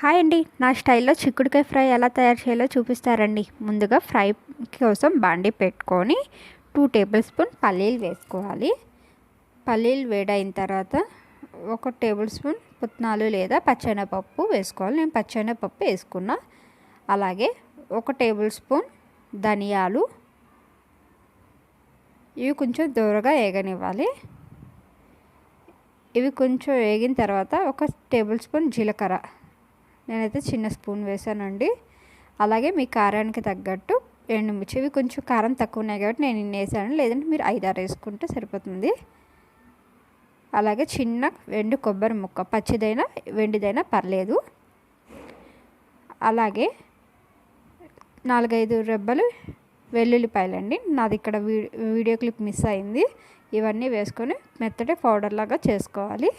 Hi అండి. నా స్టైల్లో చిక్కుడుకాయ ఫ్రై ఎలా తయారు చేయాలో చూపిస్తారండి. ముందుగా ఫ్రై కోసం బాండి పెట్టుకొని టూ టేబుల్ స్పూన్ పల్లీలు వేసుకోవాలి. పల్లీలు వేడైన తర్వాత ఒక టేబుల్ స్పూన్ పుట్నాలు లేదా పచ్చెనపప్పు వేసుకోవాలి. నేను పచ్చెనపప్పు వేసుకున్నా. అలాగే ఒక టేబుల్ స్పూన్ ధనియాలు. ఇవి కొంచెం దూరగా వేగనివ్వాలి. ఇవి కొంచెం వేగిన తర్వాత ఒక టేబుల్ స్పూన్ జీలకర్ర. నేనైతే చిన్న స్పూన్ వేసానండి. అలాగే మీ కారానికి తగ్గట్టు ఎండుమిర్చి ఇవి కొంచెం కారం తక్కువ ఉన్నాయి కాబట్టి నేను ఇన్ని వేసాను. లేదంటే మీరు ఐదారు వేసుకుంటే సరిపోతుంది. అలాగే చిన్న వెండి కొబ్బరి ముక్క. పచ్చిదైనా వెండిదైనా పర్లేదు. అలాగే నాలుగైదు రెబ్బలు వెల్లుల్లిపాయలండి. నాది ఇక్కడ వీడియో క్లిప్ మిస్ అయింది. ఇవన్నీ వేసుకొని మెత్తటి పౌడర్ లాగా చేసుకోవాలి.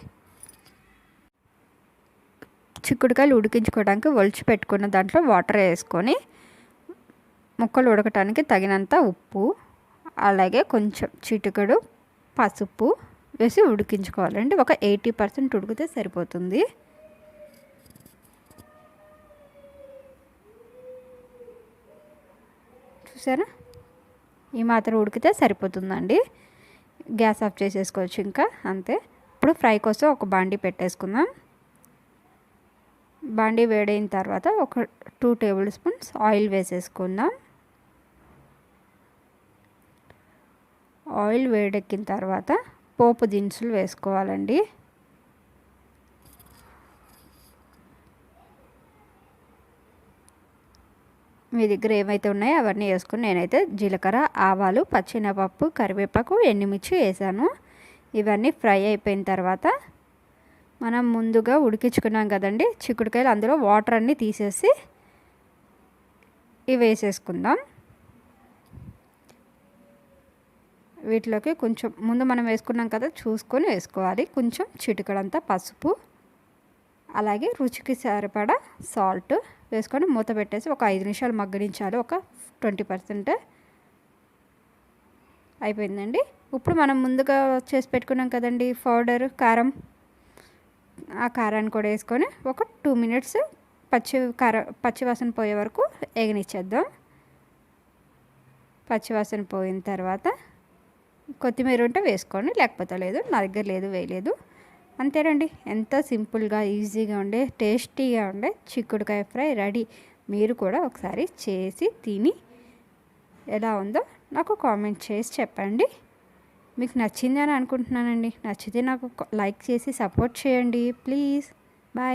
చిక్కుడుకాయలు ఉడికించుకోవడానికి ఒలిచి పెట్టుకున్న దాంట్లో వాటర్ వేసుకొని ముక్కలు ఉడకటానికి తగినంత ఉప్పు అలాగే కొంచెం చిటికడు పసుపు వేసి ఉడికించుకోవాలండి. ఒక ఎయిటీ పర్సెంట్ ఉడికితే సరిపోతుంది. చూసారా? ఈ మాత్రం ఉడికితే సరిపోతుందండి. గ్యాస్ ఆఫ్ చేసేసుకోవచ్చు ఇంకా అంతే. ఇప్పుడు ఫ్రై కోసం ఒక బాండి పెట్టేసుకుందాం. బాండి వేడైన తర్వాత ఒక టూ టేబుల్ స్పూన్స్ ఆయిల్ వేసేసుకుందాం. ఆయిల్ వేడెక్కిన తర్వాత పోపు దినుసులు వేసుకోవాలండి. మీ దగ్గర ఏమైతే ఉన్నాయో అవన్నీ వేసుకుని నేనైతే జీలకర్ర ఆవాలు పచ్చినపప్పు కరివేపాకు ఎండుమిర్చి వేసాను. ఇవన్నీ ఫ్రై అయిపోయిన తర్వాత మనం ముందుగా ఉడికించుకున్నాం కదండి చిక్కుడుకాయలు అందులో వాటర్ అన్నీ తీసేసి ఇవి వేసేసుకుందాం. వీటిలోకి కొంచెం ముందు మనం వేసుకున్నాం కదా చూసుకొని వేసుకోవాలి. కొంచెం చిటికడంతా పసుపు అలాగే రుచికి సరిపడా సాల్ట్ వేసుకొని మూత పెట్టేసి ఒక ఐదు నిమిషాలు మగ్గడించాలి ఒక ట్వంటీ పర్సెంట్ అయిపోయిందండి. ఇప్పుడు మనం ముందుగా చేసి పెట్టుకున్నాం కదండి పౌడర్ కారం. ఆ కారాన్ని కూడా వేసుకొని ఒక టూ మినిట్స్ పచ్చి కార పచ్చివాసన పోయే వరకు ఎగనిచ్చేద్దాం పచ్చివాసన పోయిన తర్వాత కొత్తిమీర ఉంటే వేసుకోండి లేకపోతే లేదు నా దగ్గర లేదు వేయలేదు. అంతేనండి. ఎంత సింపుల్గా ఈజీగా ఉండే టేస్టీగా ఉండే చిక్కుడుకాయ ఫ్రై రెడీ. మీరు కూడా ఒకసారి చేసి తిని ఎలా ఉందో నాకు కామెంట్ చేసి చెప్పండి. మీకు నచ్చింది అని అనుకుంటున్నానండి. నచ్చితే నాకు లైక్ చేసి సపోర్ట్ చేయండి. Please bye